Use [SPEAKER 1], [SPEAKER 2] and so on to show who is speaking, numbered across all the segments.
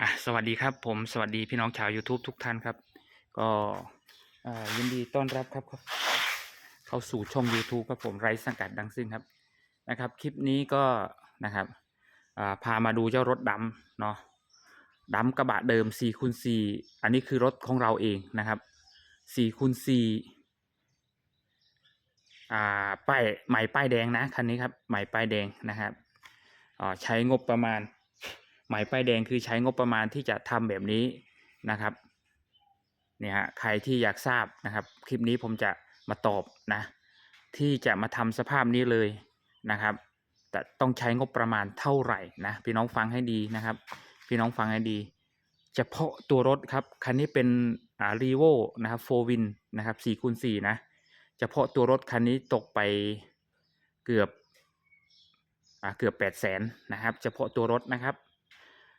[SPEAKER 1] อะสวัสดีครับผมสวัสดีพี่น้องชาว YouTube ทุกท่านครับ ก็ยินดีต้อนรับครับเข้าสู่ช่อง YouTube ครับผมไร้สังกัดดังสิ้นครับนะครับ คลิปนี้ก็นะครับพามาดูเจ้ารถดำเนาะดำกระบะเดิม4คูณ4อันนี้คือรถของเราเองนะครับ4คูณ4อ่าป้ายใหม่ป้ายแดงนะคันนี้ครับใหม่ป้ายแดงนะครับอ่าใช้งบประมาณ หมายป้ายแดงคือใช้งบประมาณที่จะทำแบบนี้นะครับเนี่ยฮะใครที่อยากทราบนะครับ คลิปนี้ผมจะมาตอบนะ ที่จะมาทำสภาพนี้เลยนะครับแต่ต้องใช้งบประมาณเท่าไหร่นะพี่น้องฟังให้ดีนะครับ พี่น้องฟังให้ดี เฉพาะตัวรถครับคันนี้เป็นอ่ารีโวนะครับโฟวินนะครับสี่คูณสี่นะเฉพาะตัวรถคันนี้ตกไปเกือบอ่าเกือบแปดแสนนะครับ เฉพาะตัวรถนะครับ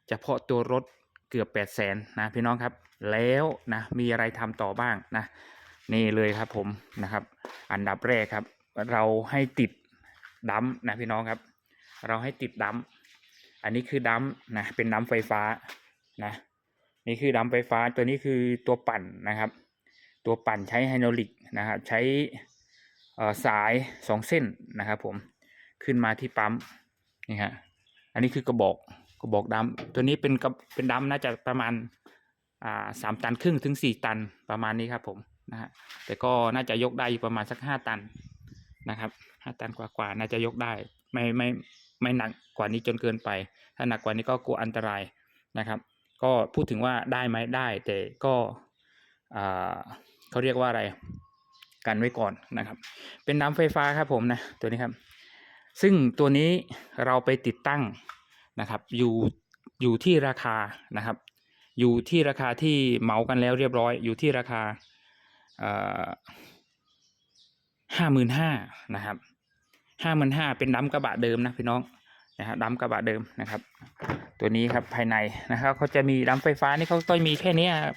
[SPEAKER 1] เฉพาะตัวรถเกือบ8 0 0แสนนะพี่น้องครับ แล้วนะมีอะไรทำต่อบ้างนะนี่เลยครับผมนะครับ อันดับแรกครับ เราให้ติดดัมนะพี่น้องครับ เราให้ติดดัมอันนี้คือดัมนะเป็นดัมไฟฟ้านะนี่คือดัมไฟฟ้าตัวนี้คือตัวปั่นนะครับ ตัวปั่นใช้ไฮดรอลิกนะครับใช้สายสองเส้นนะครับผมขึ้นมาที่ปั๊มนี่ฮะอันนี้คือกระบอก กระบอกดำตัวนี้เป็นกระเป็นดำน่าจะประมาณอ่าสามตันครึ่งถึงสี่ตันประมาณนี้ครับผมนะฮะแต่ก็น่าจะยกได้อยู่ประมาณสักห้าตันนะครับห้าตันกว่าๆน่าจะยกได้ ไม่ไม่ไม่หนักกว่านี้จนเกินไป ถ้าหนักกว่านี้ก็กลัวอันตรายนะครับ ก็พูดถึงว่าได้ไหมได้แต่ก็อ่าเขาเรียกว่าอะไร กันไว้ก่อนนะครับ เป็นน้ำไฟฟ้าครับผมนะตัวนี้ครับ ซึ่งตัวนี้เราไปติดตั้ง นะครับอยู่อยู่ที่ราคานะครับ อยู่ที่ราคาที่เหมากันแล้วเรียบร้อย อยู่ที่ราคาห้าหมื่นห้านะครับห้าหมื่นห้าเป็นดัมกระบะเดิมนะพี่น้องนะฮะดัมกระบะเดิมนะครับ ตัวนี้ครับภายในนะครับเขาจะมีดัมไฟฟ้านี่เขาต้องมีแค่นี้ครับ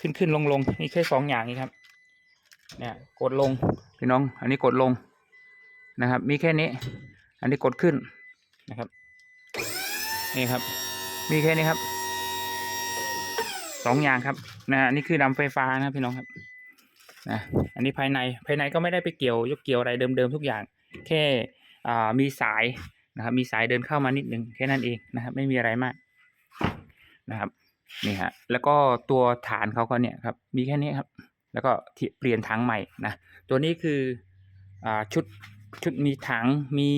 [SPEAKER 1] ขึ้นขึ้นลงลงมีแค่สองอย่างนี้ครับเนี่ยกดลงพี่น้อง อันนี้กดลงนะครับ มีแค่นี้ อันนี้กดขึ้นนะครับ นี่ครับ มีแค่นี้ครับสองอย่างครับนะอันนี้คือดำไฟฟ้านะพี่น้องครับนะอันนี้ภายในภายในก็ไม่ได้ไปเกี่ยวยกเกี่ยวอะไรเดิมๆทุกอย่าง แค่มีสายนะครับ มีสายเดินเข้ามานิดนึงแค่นั้นเองนะครับ ไม่มีอะไรมากนะครับนี่ฮะแล้วก็ตัวฐานเขาก็เนี่ยครับ มีแค่นี้ครับ แล้วก็เปลี่ยนถังใหม่นะตัวนี้คืออชุดชุดมีถังมี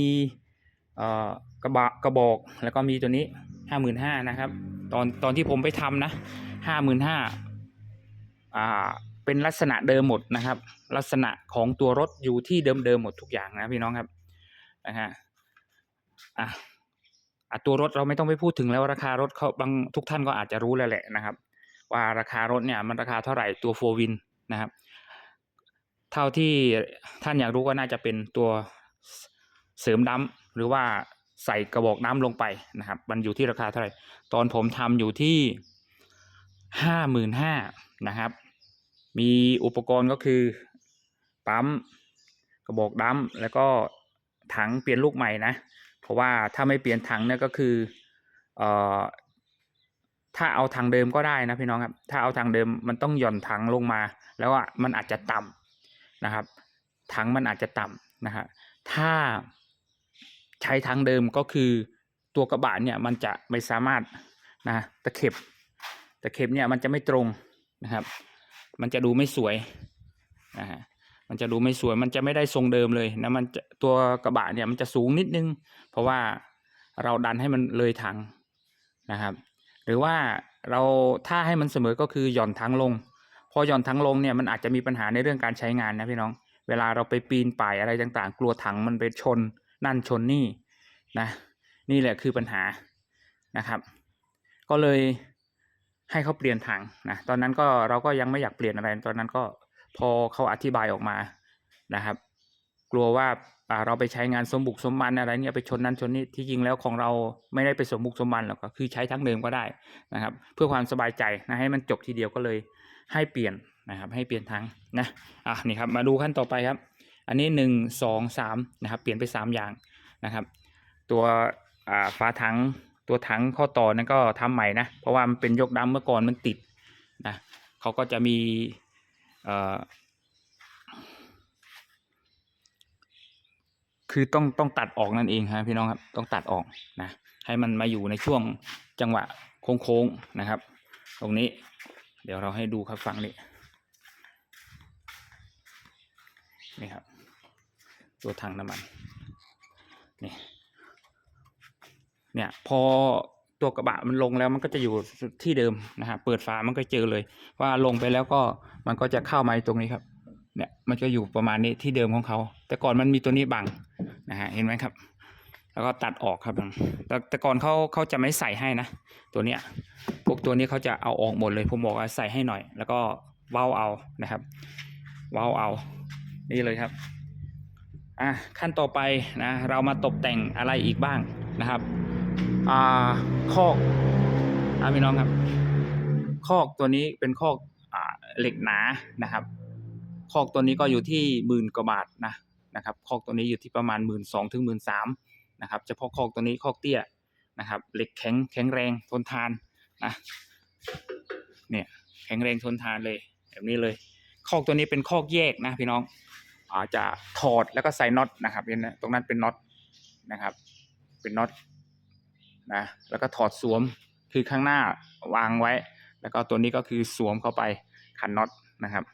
[SPEAKER 1] กระบะกระบอกแล้วก็มีตัวนี้ห้าหมื่นห้านะครับ ตอนตอนที่ผมไปทำนะห้าหมื่นห้าอ่าเป็นลักษณะเดิมหมดนะครับ ลักษณะของตัวรถอยู่ที่เดิมๆหมดทุกอย่างนะพี่น้องครับนะฮะอะอะตัวรถเราไม่ต้องไปพูดถึงแล้วราคารถเขาบางทุกท่านก็อาจจะรู้แล้วแหละนะครับ ว่าราคารถเนี่ยมันราคาเท่าไหร่ตัวโฟวินนะครับ เท่าที่ท่านอยากรู้ก็น่าจะเป็นตัวเสริมดัมหรือว่าใส่กระบอกน้ำลงไปนะครับ มันอยู่ที่ราคาเท่าไหร่ ตอนผมทำอยู่ที่ห้าหมื่นห้านะครับ มีอุปกรณ์ก็คือปั๊มกระบอกดัมแล้วก็ถังเปลี่ยนลูกใหม่นะ เพราะว่าถ้าไม่เปลี่ยนถังเนี่ยก็คือเอ่อถ้าเอาถังเดิมก็ได้นะพี่น้องครับ ถ้าเอาถังเดิมมันต้องหย่อนถังลงมา แล้วอะมันอาจจะต่ำนะครับ ถังมันอาจจะต่ำนะฮะถ้า ใช้ถังเดิมก็คือตัวกระบะเนี่ยมันจะไม่สามารถนะตะเข็บตะเข็บเนี่ยมันจะไม่ตรงนะครับ มันจะดูไม่สวยนะฮะมันจะดูไม่สวยมันจะไม่ได้ทรงเดิมเลยนะมันจะตัวกระบะเนี่ยมันจะสูงนิดนึง เพราะว่าเราดันให้มันเลยถังนะครับ หรือว่าเราถ้าให้มันเสมอก็คือหย่อนถังลง พอหย่อนถังลงเนี่ยมันอาจจะมีปัญหาในเรื่องการใช้งานนะพี่น้อง เวลาเราไปปีนป่ายอะไรต่างๆ กลัวถังมันไปชน นั่นชนนี่นะ นี่แหละคือปัญหานะครับ ก็เลยให้เขาเปลี่ยนถังนะตอนนั้นก็เราก็ยังไม่อยากเปลี่ยนอะไร ตอนนั้นก็พอเขาอธิบายออกมานะครับ กลัวว่าเราไปใช้งานสมบุกสมบันอะไรเนี่ยไปชนนั้นชนนี่ที่จริงแล้วของเราไม่ได้ไปสมบุกสมบันหรอกก็คือใช้ทั้งเดิมก็ได้นะครับ เพื่อความสบายใจนะให้มันจบทีเดียวก็เลยให้เปลี่ยนนะครับ ให้เปลี่ยนทั้งนะอะนี่ครับมาดูขั้นต่อไปครับ อันนี้หนึ่งสองสามนะครับเปลี่ยนไปสามอย่างนะครับ ตัวอ่าฝาถังตัวถังข้อต่อนั้นก็ทำใหม่นะเพราะว่ามันเป็นยกดำเมื่อก่อนมันติดนะเขาก็จะมีคือต้องต้องตัดออกนั่นเองครับพี่น้องครับต้องตัดออกนะให้มันมาอยู่ในช่วงจังหวะโค้งๆนะครับ ตรงนี้ เดี๋ยวเราให้ดูครับฟังนี่นี่ครับ ตัวถังน้ำมันนี่เนี่ยพอตัวกระบะมันลงแล้วมันก็จะอยู่ที่เดิมนะฮะเปิดฝามันก็เจอเลย ว่าลงไปแล้วก็มันก็จะเข้ามาตรงนี้ครับ เนี่ยมันก็อยู่ประมาณนี้ที่เดิมของเขา แต่ก่อนมันมีตัวนี้บังนะฮะเห็นไหมครับ แล้วก็ตัดออกครับแต่แต่ก่อนเขาเขาจะไม่ใส่ให้นะตัวเนี้ยพวกตัวนี้เขาจะเอาออกหมดเลยผมบอกว่าใส่ให้หน่อย แล้วก็เว้าเอานะครับ เว้าเอา นี่เลยครับ อะขั้นต่อไปนะเรามาตกแต่งอะไรอีกบ้างนะครับอ่าคอกอ่าพี่น้องครับ คอกตัวนี้เป็นคอกอ่าเหล็กหนานะครับ คอกตัวนี้ก็อยู่ที่หมื่นกว่าบาทนะนะครับ คอกตัวนี้อยู่ที่ประมาณหมื่นสองถึงหมื่นสามนะครับเฉพาะคอกตัวนี้คอกเตี้ยนะครับเหล็กแข็งแข็งแรงทนทานนะเนี่ยแข็งแรงทนทานเลยแบบนี้เลย คอกตัวนี้เป็นคอกแยกนะพี่น้อง จจะถอดแล้วก็ใส่น็อตนะครับเห็นนะตรงนั้นเป็นน็อตนะครับ เป็นน็อตนะแล้วก็ถอดสวมคือข้างหน้าวางไว้ แล้วก็ตัวนี้ก็คือสวมเข้าไปขันน็อตนะครับ